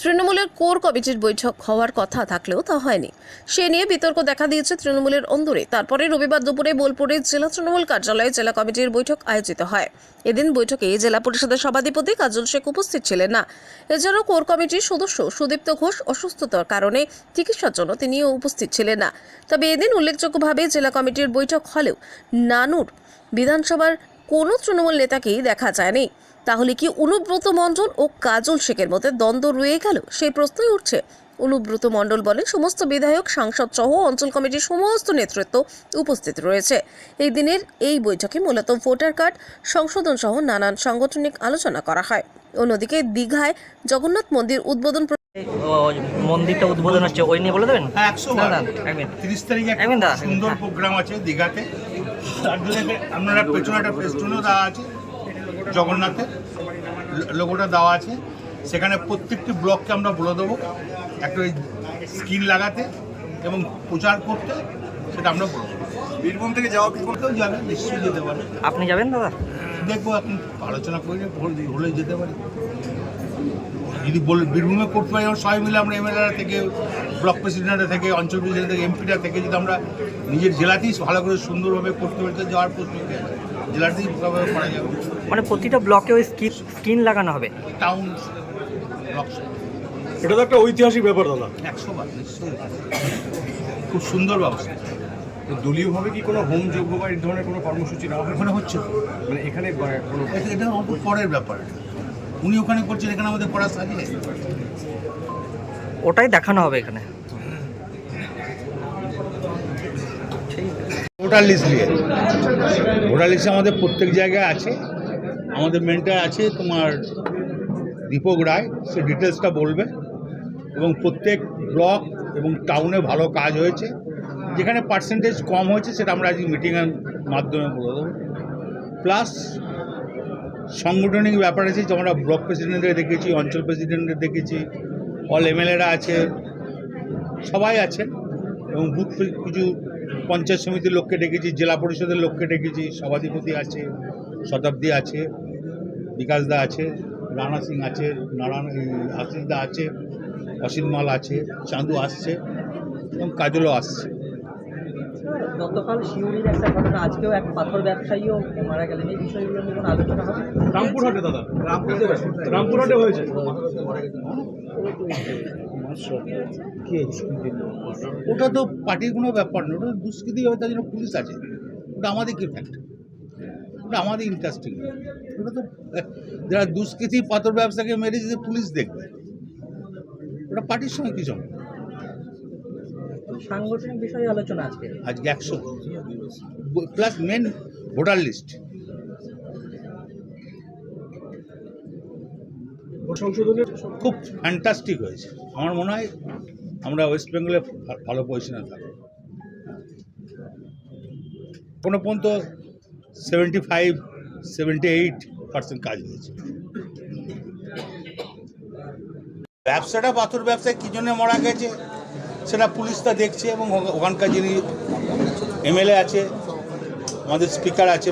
তৃণমূলের কোর কমিটির বৈঠক হওয়ার কথা থাকলেও তা হয়নি। সে নিয়ে বিতর্ক দেখা দিয়েছে তৃণমূলের অন্দরে। তারপরে রবিবার দুপুরে বোলপুরে জেলা তৃণমূল কার্যালয়ে জেলা কমিটির বৈঠক আয়োজিত হয়। এদিন বৈঠকে জেলা পরিষদের সভাধিপতি কাজল শেখ উপস্থিত ছিলেন না। এছাড়াও কোর কমিটির সদস্য সুদীপ্ত ঘোষ অসুস্থতার কারণে চিকিৎসার জন্য তিনিও উপস্থিত ছিলেন না। তবে এদিন উল্লেখযোগ্যভাবে জেলা কমিটির বৈঠক হলেও নানুর বিধানসভার কোনো তৃণমূল নেতাকেই দেখা যায়নি। তাহলে কি অনুব্রত মণ্ডল ও কাজল শেখের মধ্যে দ্বন্দ্ব রয়ে গেল? সেই প্রশ্নই উঠছে। অনুব্রত মণ্ডল বলেন সমস্ত বিধায়ক সাংসদ সহ অঞ্চল কমিটির সমস্ত নেতৃত্ব উপস্থিত রয়েছে। এই দিনের এই বৈঠকে মূলত ভোটার কার্ড সংশোধন সহ নানান সাংগঠনিক আলোচনা করা হয়। অন্যদিকে দীঘায় জগন্নাথ মন্দির উদ্বোধন মন্দিরটা উদ্বোধন হচ্ছে ওই নিয়ে বলে দেবেন? হ্যাঁ। তিরিশ তারিখে একটা সুন্দর হ্যাঁ। প্রোগ্রাম আছে দীঘাতে। তার জন্য আপনারা পেছনে একটা ফেস্টুনও দেওয়া আছে জগন্নাথের। লোগোটা দেওয়া আছে। সেখানে প্রত্যেকটি ব্লককে আমরা বলে দেবো একটা ওই স্কিন লাগাতে এবং প্রচার করতে সেটা আমরা বলে দেবো বীরভূম থেকে যাওয়া কি করতেও যাবে নিশ্চয়ই যেতে পারে আপনি যাবেন দাদা? দেখব আপনি আলোচনা করে হলে যেতে পারি। যদি বল বীরভূমে করতে পারি সবাই মিলে আমরা এমএলএরা থেকে ব্লক প্রেসিডেন্টরা থেকে অঞ্চল প্রেসিডেন্ট থেকে এমপিরা থেকে যদি আমরা নিজের জেলাতেই ভালো করে সুন্দরভাবে করতে পারি যাওয়ার আছে? জেলাতেই করা যাবে। মানে প্রতিটা ব্লকে ওই স্কিন স্কিন লাগানো হবে? টাউন ব্লক এটা তো একটা ঐতিহাসিক ব্যাপার দাদা। একশো বার নিশ্চয়ই। খুব সুন্দর ব্যবস্থা। তো দলীয়ভাবে কি কোনো হোম যোগ্য বা এই ধরনের কোনো কর্মসূচি নেওয়া হয় ওখানে হচ্ছে। মানে এখানে কোনো এটা- এটা পরের ব্যাপার। উনি ওখানে করছেন এখানে আমাদের পড়া সাজিয়ে ওটাই দেখানো হবে এখানে। ভোটার লিস্ট নিয়ে ভোটার লিস্ট আমাদের প্রত্যেক জায়গায় আছে। আমাদের মেন্টার আছে তোমার দীপক রায় সে ডিটেলসটা বলবে। এবং প্রত্যেক ব্লক এবং টাউনে ভালো কাজ হয়েছে। যেখানে পার্সেন্টেজ কম হয়েছে সেটা আমরা আজকে মিটিংয়ের মাধ্যমে বলে দেবো। প্লাস সাংগঠনিক ব্যাপার আছে, আমরা ব্লক প্রেসিডেন্টদের দেখেছি, অঞ্চল প্রেসিডেন্টদের দেখেছি, অল এমএলএরা আছে, সবাই আছে এবং বুথ কিছু পঞ্চায়েত সমিতির লোককে ডেকেছি, জেলা পরিষদের লোককে ডেকেছি, সভাধিপতি আছে, শতাব্দী আছে বিকাশদা আছে, রানা সিং আছে, নারায়ণ আশিসদা আছে, অসিত মাল আছে, চাঁদু আসছে এবং কাজলও আসছে। গতকাল শিউরির একটা ঘটনা আজকেও এক পাথর ব্যবসায়ীও মারা গেলেন। এই বিষয়গুলো নিয়ে কোনো আলোচনা হবে? রামপুরহাটে দাদা। রামপুরহাটে হয়েছে। ওটা তো পার্টির কোনো ব্যাপার না ওটা দুষ্কৃতি হবে তার জন্য পুলিশ আছে। ওটা আমাদের কি ফ্যাক্ট ওটা আমাদের ইন্টারেস্টিং ওটা তো যারা দুষ্কৃতি পাথর ব্যবসাকে মেরে যদি পুলিশ দেখবে। ওটা পার্টির সঙ্গে কি সম্পর্ক সাংগঠনিক বিষয়ে আলোচনা আজকে। আজকে একশো। প্লাস মেন ভোটার লিস্ট। সংশোধনের খুব ফ্যান্টাস্টিক হয়েছে। আমার মনে হয় আমরা ওয়েস্ট বেঙ্গলে ভালো পজিশনে থাকব। কোনো পর্যন্ত seventy five seventy eight percent কাজ হয়েছে। ব্যবসাটা পাথর ব্যবসায় কী জন্য মারা গেছে? সেটা পুলিশটা দেখছে এবং ওখানকার যিনি এমএলএ আছে আমাদের স্পিকার আছে।